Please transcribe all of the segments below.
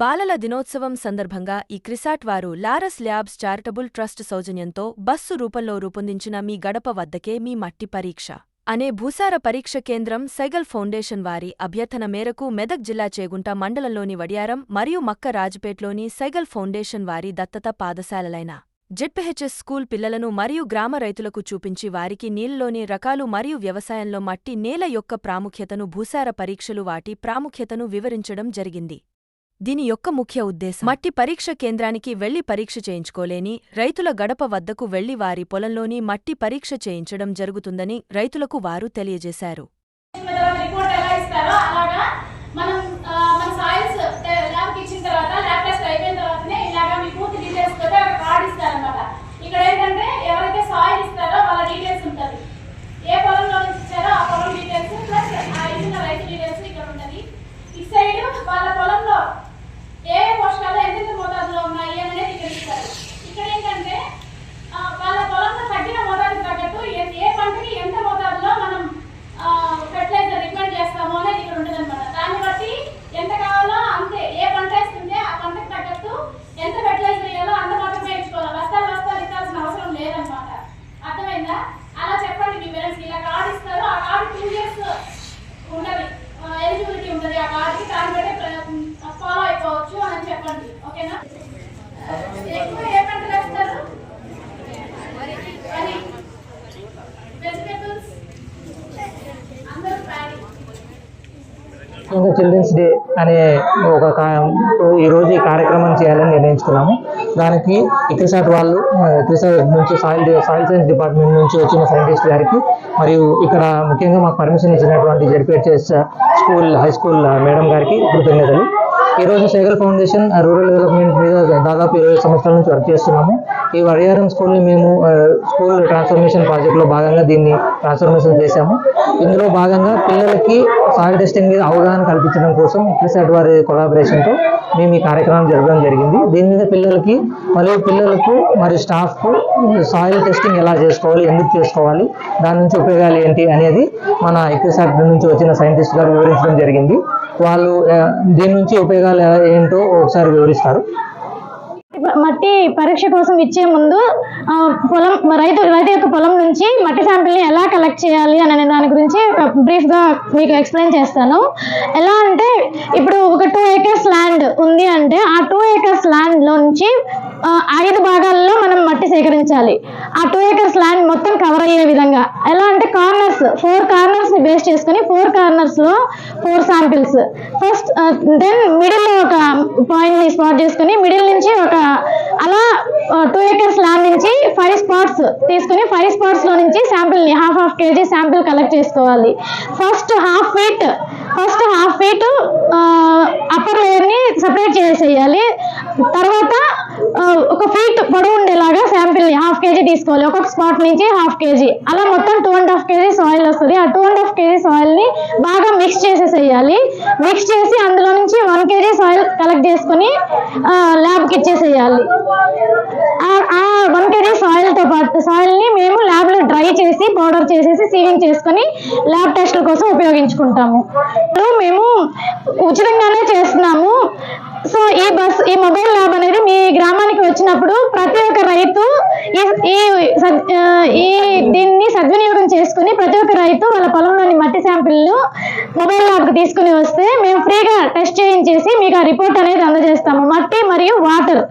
బాలల దినోత్సవం సందర్భంగా ఈ క్రిసాట్ వారు లారస్ ల్యాబ్స్ చారిటబుల్ ట్రస్ట్ సౌజన్యంతో బస్సు రూపంలో రూపొందించిన మీ గడప వద్దకే మీ మట్టి పరీక్ష అనే భూసార పరీక్ష కేంద్రం సైగల్ ఫౌండేషన్ వారి అభ్యర్థన మేరకు మెదక్ జిల్లా చేగుంట మండలంలోని వడియారం మరియు మక్క రాజపేట్లోని సైగల్ ఫౌండేషన్ వారి దత్తత పాదశాలలైన జెడ్పీహెచ్ఎస్ స్కూల్ పిల్లలను మరియు గ్రామ రైతులకు చూపించి వారికి నీళ్ళలోని రకాలు మరియు వ్యవసాయంలో మట్టి నేల యొక్క ప్రాముఖ్యతను భూసార పరీక్షలు వాటి ప్రాముఖ్యతను వివరించడం జరిగింది. దీని యొక్క ముఖ్య ఉద్దేశం మట్టి పరీక్ష కేంద్రానికి వెళ్ళి పరీక్ష చేయించుకోలేని రైతుల గడప వద్దకు వెళ్ళి వారి పొలంలోని మట్టి పరీక్ష చేయించడం జరుగుతుందని రైతులకు వారు తెలియజేశారు ఇచ్చిన తర్వాత రిపోర్ట్ ఎలా ఇస్తారో అలాగా మనం ఆ, మన సాయిల్స్ ల్యాబ్కి ఇచ్చిన తర్వాత ల్యాబ్ టెస్ట్ అయిపోయిన తర్వాతనే ఇలాగా మీ పూర్తి డీటెయిల్స్ తోటి ఒక కార్డ్ ఇస్తారనమాట ఇక్కడ ఏంటంటే ఎవరైతే సాయిల్ ఇస్తారో వాళ్ళ డీటెయిల్స్ ఉంటుంది ఏ పొలంలో నుంచి ఇచ్చారో ఆ పొలం డీటెయిల్స్ ప్లస్ ఆ ఇచ్చిన రైతు డీటెయిల్స్ ఇక్కడ ఉంటుంది ఇటు సైడ్ వాళ్ళ పొలంలో ఏ ఏ పోషకాలు ఎంతెంత మోతాదులో ఉన్నాయి అనేది ఇక్కడ ఇస్తారు ఇక్కడ ఏంటంటే ఆ, వాళ్ళ పొలంలో తగ్గిన మోతాదుకి తగ్గట్టు ఏ- ఏ పంటకి ఎంత మోతాదులో మనం ఫెర్టిలైజర్ రికమెండ్ చేస్తాము అనేది ఇక్కడ ఉంటుంది అనమాట దాన్ని బట్టి ఎంత కావాలో అంతే ఏ పంట వేస్తుంటే ఆ పంటకి తగ్గట్టు ఎంత ఫెర్టిలైజర్ వేయాలో అంత మాత్రమే వేయించుకోవాలి బస్తాలు బస్తాలు ఇవ్వాల్సిన అవసరం లేదనమాట అర్థమైందా అలా చెప్పండి మీ పేరెంట్స్ ఇలా కార్డు ఇస్తారు ఆ కార్డు టూ ఇయర్స్ ఉన్నది ఎలిజిబిలిటీ ఉంటుంది. ఆ వారికి దాన్ని బట్టి ఫాలో అయిపోవచ్చు అని చెప్పండి. ఓకేనా? ఎక్కువ ఏ పంటలు వేస్తారు? వరి వెజిటేబుల్స్ అందరూ ప్యాడీ. ఇంకా చిల్డ్రన్స్ డే అనే ఒక ఈరోజు ఈ కార్యక్రమం చేయాలని నిర్ణయించుకున్నాము. దానికి ఇక్రిసాట్ వాళ్ళు ఇక్రిసాట్ నుంచి సాయిల్ సాయిల్ సైన్స్ డిపార్ట్మెంట్ నుంచి వచ్చిన సైంటిస్ట్ గారికి మరియు ఇక్కడ ముఖ్యంగా మాకు పర్మిషన్ ఇచ్చినటువంటి ZPHS school high school madam గారికి కృతజ్ఞతలు. ఈరోజు సేగల్ ఫౌండేషన్ రూరల్ డెవలప్మెంట్ మీద దాదాపు ఇరవై సంవత్సరాల నుంచి వర్క్ చేస్తున్నాము. ఈ వడియారం స్కూల్ని మేము స్కూల్ ట్రాన్స్ఫర్మేషన్ ప్రాజెక్ట్లో భాగంగా దీన్ని ట్రాన్స్ఫర్మేషన్ చేశాము. ఇందులో భాగంగా పిల్లలకి సాయిల్ టెస్టింగ్ మీద అవగాహన కల్పించడం కోసం ఇక్రిసాట్ వారి కొలాబరేషన్తో మేము ఈ కార్యక్రమం జరగడం జరిగింది. దీని మీద పిల్లలకి మరియు పిల్లలకు మరియు స్టాఫ్కు సాయిల్ టెస్టింగ్ ఎలా చేసుకోవాలి ఎందుకు చేసుకోవాలి దాని నుంచి ఉపయోగాలు ఏంటి అనేది మన ఇక్రిసాట్ నుంచి వచ్చిన సైంటిస్ట్ గారు వివరించడం జరిగింది. వాళ్ళు దీని నుంచి ఉపయోగాలు ఎలా- ఏంటో ఒకసారి వివరిస్తారు. మట్టి పరీక్ష కోసం ఇచ్చే ముందు పొలం రైతు రైతు యొక్క పొలం నుంచి మట్టి శాంపిల్ని ఎలా కలెక్ట్ చేయాలి అనే దాని గురించి బ్రీఫ్గా మీకు ఎక్స్ప్లెయిన్ చేస్తాను. ఎలా అంటే ఇప్పుడు ఒక టూ ఏకర్స్ ల్యాండ్ ఉంది అంటే ఆ టూ ఏకర్స్ ల్యాండ్లో నుంచి ఐదు భాగాల్లో మనం మట్టి సేకరించాలి. ఆ టూ ఏకర్స్ ల్యాండ్ మొత్తం కవర్ అయ్యే విధంగా. ఎలా అంటే కార్నర్స్ ఫోర్ కార్నర్స్ బేస్ చేసుకొని ఫోర్ కార్నర్స్లో ఫోర్ శాంపిల్స్ ఫస్ట్ దెన్ మిడిల్లో ఒక పాయింట్ని స్పాట్ చేసుకొని మిడిల్ నుంచి ఒక అలా టూ ఎకర్స్ ల్యాండ్ నుంచి ఫైవ్ స్పాట్స్ తీసుకొని ఫైవ్ స్పాట్స్లో నుంచి శాంపిల్ని half half KG sample collect చేసుకోవాలి. First half feet first half feet upper లేయర్ని సపరేట్ చేసేయాలి. తర్వాత uh, ఒక ఫీట్ పొడవు ఉండేలాగా శాంపిల్ని హాఫ్ కేజీ తీసుకోవాలి. ఒక్కొక్క స్పాట్ నుంచి హాఫ్ కేజీ అలా మొత్తం two and half KG soil వస్తుంది. ఆ టూ అండ్ కేజీ సాయిల్ని బాగా మిక్స్ చేసేసేయాలి. మిక్స్ చేసి అందులో నుంచి వన్ కేజీ సాయిల్ కలెక్ట్ చేసుకొని ల్యాబ్కి ఇచ్చేసేయాలి. ఆ- వన్ కేజీ సాయిల్తో పాటు సాయిల్ని మేము ల్యాబ్లో డ్రై చేసి పౌడర్ చేసేసి సీవింగ్ చేసుకొని ల్యాబ్ టెస్ట్ల కోసం ఉపయోగించుకుంటాము. ఇప్పుడు మేము ఉచితంగానే చేస్తున్నాము. సో ఈ బస్ ఈ మొబైల్ ల్యాబ్ అనేది మీ గ్రామానికి వచ్చినప్పుడు ప్రతి ఒక్క రైతు ఈ ఈ ఈ దీన్ని సద్వినియోగం చేసుకుని ప్రతి ఒక్క రైతు వాళ్ళ పొలంలోని మట్టి శాంపిల్ను మొబైల్ ల్యాబ్కి తీసుకుని వస్తే మేము ఫ్రీగా టెస్ట్ చేయించేసి మీకు ఆ రిపోర్ట్ అనేది అందజేస్తాము. మట్టి మరియు వాటర్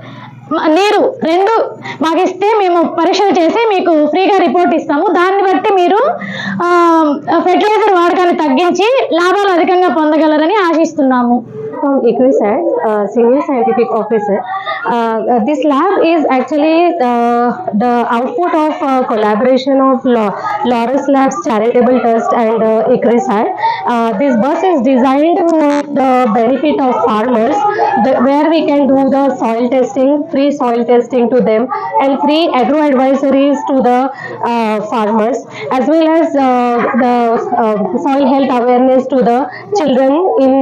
నీరు రెండు మాకు ఇస్తే మేము పరీక్షలు చేసి మీకు ఫ్రీగా రిపోర్ట్ ఇస్తాము. దాన్ని బట్టి మీరు ఫెర్టిలైజర్ వాడకాన్ని తగ్గించి లాభాలు అధికంగా పొందగలరని ఆశిస్తున్నాము. From ICRISAT senior scientific officer Uh, uh, this lab is actually uh, the output of uh, collaboration of Lawrence Labs Charitable Trust and uh. Uh, this bus is designed for the benefit of farmers, the, where we can do the soil testing, free soil testing to them, and free agro advisories to the uh, farmers as well as the soil health awareness to the children in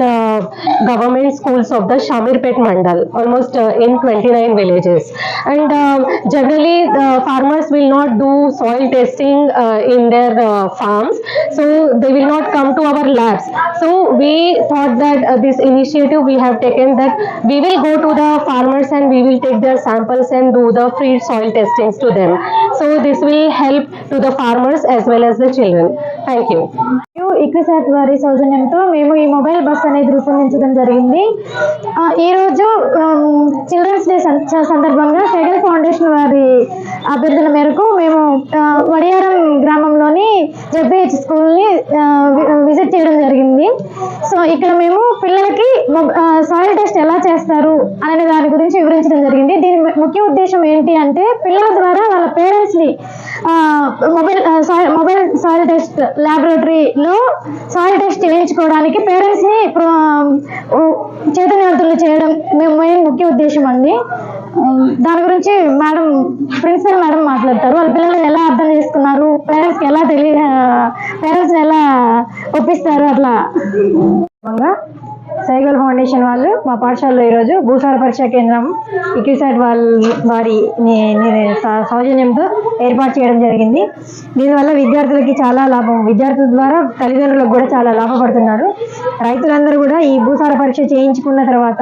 government schools of the Shamirpet Mandal, almost in 29 villages. And um, generally, the farmers will not do soil testing uh, in their uh, farms, so they will not come to our labs. So we thought that uh, this initiative we have taken that we will go to the farmers and we will take their samples and do the free soil testings to them. So this will help to the farmers as well as the children. Thank you. ICRISAT వారి సౌజన్యంతో మేము ఈ mobile bus అనేది రూపొందించడం జరిగింది. ఈరోజు children's day సందర్భంగా Sehgal foundation వారి అభ్యర్థుల మేరకు మేము వడియారం గ్రామంలోని జెడ్పిహెచ్ స్కూల్ని విజిట్ చేయడం జరిగింది. సో ఇక్కడ మేము పిల్లలకి సాయిల్ టెస్ట్ ఎలా చేస్తారు అనే దాని గురించి వివరించడం జరిగింది. దీని ముఖ్య ఉద్దేశం ఏంటి అంటే పిల్లల ద్వారా వాళ్ళ పేరెంట్స్ని మొబైల్ మొబైల్ సాయిల్ టెస్ట్ ల్యాబొరేటరీలో సాయిల్ టెస్ట్ చేయించుకోవడానికి పేరెంట్స్ని చైతన్యవంతులు చేయడం మేము మెయిన్ ముఖ్య ఉద్దేశం అండి. దాని గురించి మేడం ప్రిన్సిపల్ మేడం మాట్లాడతారు. వాళ్ళ పిల్లలు ఎలా అర్థం చేసుకున్నారు? పేరెంట్స్కి ఎలా తెలియ పేరెంట్స్ని ఎలా ఒప్పిస్తారు? అట్లా. సైగల్ ఫౌండేషన్ వాళ్ళు మా పాఠశాలలో ఈరోజు భూసార పరీక్షా కేంద్రం ఇక్విసాట్ వాళ్ళ వారి స- సౌజన్యంతో ఏర్పాటు చేయడం జరిగింది. దీనివల్ల విద్యార్థులకి చాలా లాభం. విద్యార్థుల ద్వారా తల్లిదండ్రులకు కూడా చాలా లాభపడుతున్నారు. రైతులందరూ కూడా ఈ భూసార పరీక్ష చేయించుకున్న తర్వాత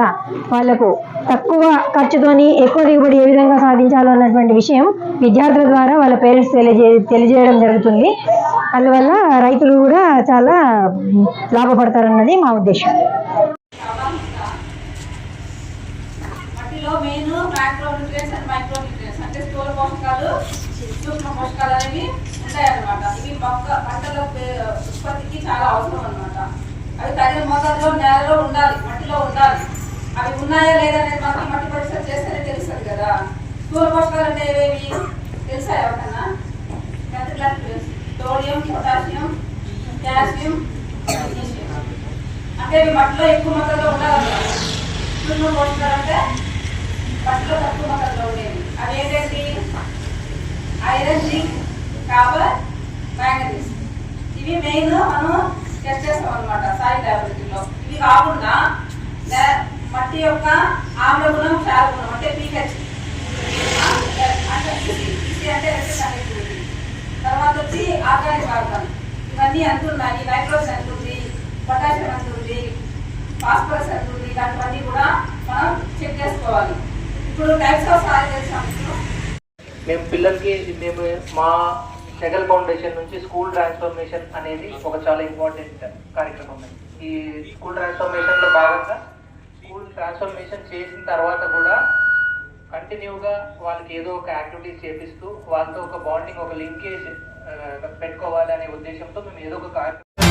వాళ్ళకు తక్కువ ఖర్చుతోని ఎక్కువ దిగుబడి ఏ విధంగా సాధించాలో అన్నటువంటి విషయం విద్యార్థుల ద్వారా వాళ్ళ పేరెంట్స్ తెలియజే తెలియజేయడం జరుగుతుంది. అందువల్ల రైతులు కూడా చాలా లాభపడతారన్నది మా ఉద్దేశం. మట్టిలో main micro nutrients and micro nutrients అంటే స్థూల పోషకాలు సూక్ష్మ పోషకాలు అనేవి ఉంటాయన్నమాట. ఇవి మొక్క పంటల ఉత్పత్తికి చాలా అవసరం అవి తగిన మోతాదులో నేలలో ఉండాలి మట్టిలో ఉండాలి. అవి ఉన్నాయా లేదా అనేది మనకి మట్టి పరీక్ష చేస్తేనే తెలుస్తుంది కదా. స్థూల పోషకాలు అంటే ఏవేవి? తెలుసా ఎవరికన్నా? Tenth class sodium potassium calcium magnesium అంటే ఇవి మట్టిలో ఎక్కువ మొత్తంలో ఉండాలన్నమాట సూక్ష్మ అంటే మట్టిలో తక్కువ మొత్తంలో ఉండేవి అవి ఏంటంటే ఐరన్ జింక్ కాపర్ మ్యాంగనీస్. ఇవి మెయిన్ మనం టెస్ట్ చేస్తాం అనమాట సాయి ల్యాబొరేటరీలో ఇవి కాకుండా మట్టి యొక్క ఆమ్ల గుణం క్షార గుణం అంటే పీహెచ్ అంటే అంటే తర్వాత వచ్చి ఆర్గానిక్ ఆర్గాన్ ఇవన్నీ ఎంత ఉన్నాయి నైట్రోజన్ ఎంత ఉంది పొటాషియం ఎంత ఉంది ఫాస్ఫరస్ ఎంత ఉంది ఇలాంటివన్నీ కూడా మనం చెక్ చేసుకోవాలి. ఇప్పుడు టైప్స్ ఆఫ్ సాయిల్ తెలుసా మేము పిల్లలకి మేము మా సెగల్ ఫౌండేషన్ నుంచి స్కూల్ ట్రాన్స్ఫర్మేషన్ అనేది ఒక చాలా ఇంపార్టెంట్ కార్యక్రమం ఈ స్కూల్ ట్రాన్స్ఫర్మేషన్లో భాగంగా స్కూల్ ట్రాన్స్ఫర్మేషన్ చేసిన తర్వాత కూడా కంటిన్యూగా వాళ్ళకి ఏదో ఒక యాక్టివిటీస్ చేపిస్తూ వాళ్ళతో ఒక బాండింగ్ ఒక లింకేజ్ పెట్టుకోవాలి అనే ఉద్దేశంతో మేము ఏదో ఒక కార్యక్రమం